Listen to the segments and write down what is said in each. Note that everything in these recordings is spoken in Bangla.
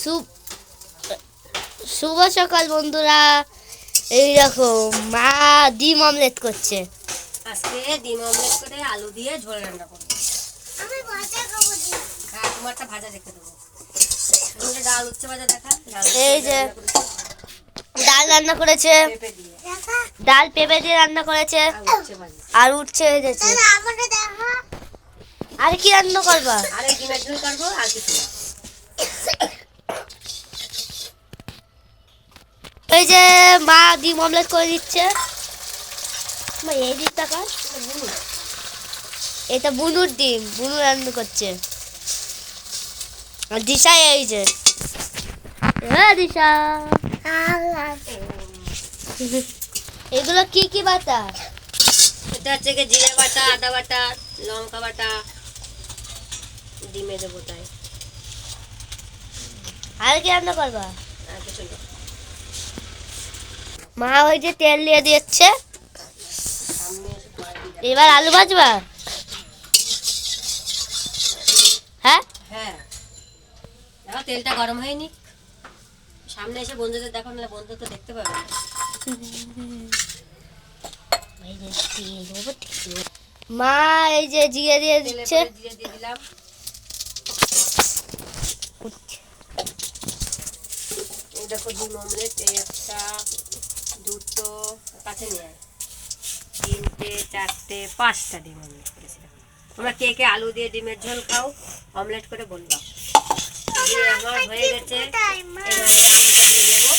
শুভ শুভ সকাল বন্ধুরা। এই দেখো মা ডিম অমলেট করছে। আজকে ডিম অমলেট করে আলু দিয়ে ঝোল রান্না করব। হ্যাঁ তোমারটা ভাজা রেখে দেবো। ডাল উচ্ছে ভাজা দেখা। ডাল এই যে। ডাল রান্না করেছে। ডাল পেঁপে দিয়ে রান্না করেছে। আর উঠছে আর কি রান্না করবা? আর ডিমের ঝোল করব আর কিছু না। এই যে মা ডিম অমলেট করে দিচ্ছে। এই দিকটা কার? এটা বুনুর ডিম, বুনু রান্না করছে। আর এই যে। হ্যাঁ দিশা। এগুলো কি কি বাটা? এটা হচ্ছে জিরে বাটা, আদা বাটা, লঙ্কা বাটা। ডিমে দেবো তাই আর কি রান্না করবা? মা ওই যে তেল দিয়ে দিচ্ছে এবার আলু ভাজবা? হ্যাঁ? হ্যাঁ। তেলটা গরম হয়নি। সামনে এসে বন্ধুদের দেখো না বন্ধু তো দেখতে পাবে। মা এই যে জিরে দিয়ে দিচ্ছে। দিয়ে দিলাম। দেখো ডিম অমলেট এই একটা দুটো কাছে নিয়ে। তিনটে, চারটে, পাঁচটা ডিম অমলেট করেছি দেখো। তোমরা কে কে আলু দিয়ে ডিমের ঝোল খাও অমলেট করে বলবা আমার হয়ে গেছে দেবো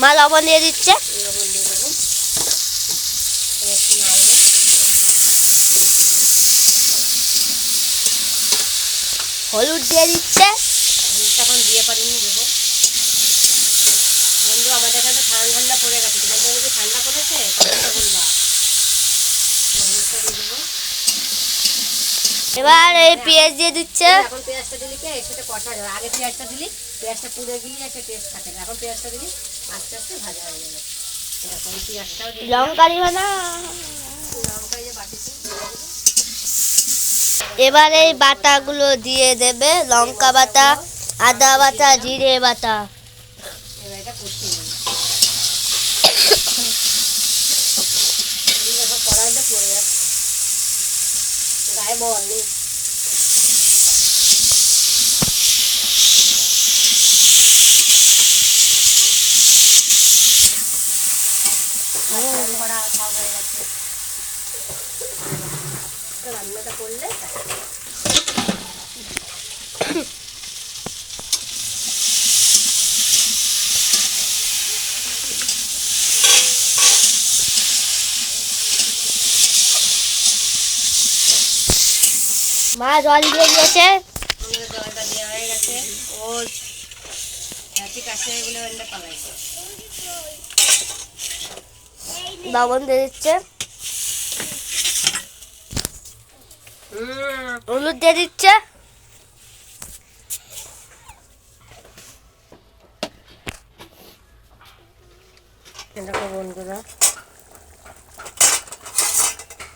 মা, লবণ দিয়ে দিচ্ছে লবণ দিয়ে দেবো এবার একটু নাড়বো হলুদ দিয়ে দিচ্ছে। এখন দিয়ে পারিনি দেবো। বন্ধু আমাদের তো ঠান্ডা ঠান্ডা পড়ে গেছে। তোমাদের ওদিকে ঠান্ডা পড়েছে? বলবা এবার এই পেঁয়াজ দিয়ে দিচ্ছে। এখন পেঁয়াজটা দিলি কি? এর সাথে কষা যাবে আগে পেঁয়াজটা দিলি পেঁয়াজটা পুড়ে গেলে একটা টেস্ট থাকে এখন পেঁয়াজটা দিলি আস্তে আস্তে ভাজা হয়ে যাবে এখন পেঁয়াজটাও লঙ্কা দিবে না লঙ্কা যে বাটিতে। এবার এই বাটাগুলো দিয়ে দেবে, লঙ্কা বাটা, আদা বাটা, জিরে বাটা। গায়ে বল হয়ে গেছে। রান্নাটা করলে মা জল দিয়ে দিয়েছে। আমাদের জলটা দেওয়া হয়ে গেছে। ও ঠিক আছে এগুলো পালাইছে। লবণ দিয়ে দিচ্ছে। হলুদ দিয়ে দিচ্ছে বন্ধুরা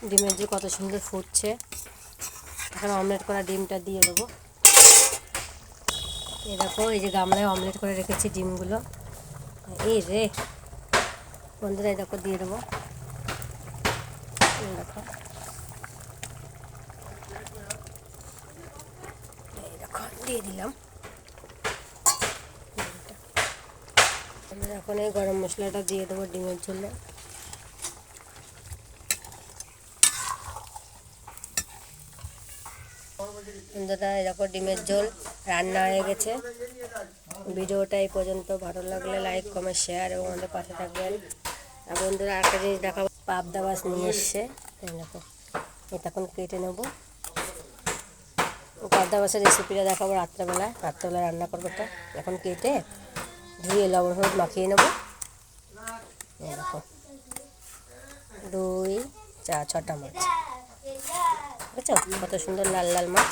ডিমের যে কত সুন্দর ফুটছে। এখন অমলেট করা ডিমটা দিয়ে দেবো। দেখো, এই যে গামলায় অমলেট করে রেখেছি ডিমগুলো। এই রে, বন্ধুরা, এই দিয়ে দেবো। দেখো এই দেখো দিয়ে দিলাম। আমরা এখন এই গরম মশলাটা দিয়ে দেবো ডিমের ঝোলে বন্ধুরা এরকম ডিমের ঝোল রান্না হয়ে গেছে। ভিডিওটা এই পর্যন্ত। ভালো লাগলে লাইক, কমেন্ট, শেয়ার এবং আমাদের পাশে থাকবেন। আর বন্ধুরা একটা জিনিস দেখাবো, পাবদা মাছ নিয়ে এসছে। দেখো, এটা এখন কেটে নেব। পাবদা মাছের রেসিপিটা দেখাবো রাত্রেবেলা রাত্রেবেলা রান্না করব তো। এখন কেটে ধুয়ে লবণ হলুদ মাখিয়ে নেব। দেখো। দুই চা ছটা মাছ। বুঝছ? কত সুন্দর লাল লাল মাছ।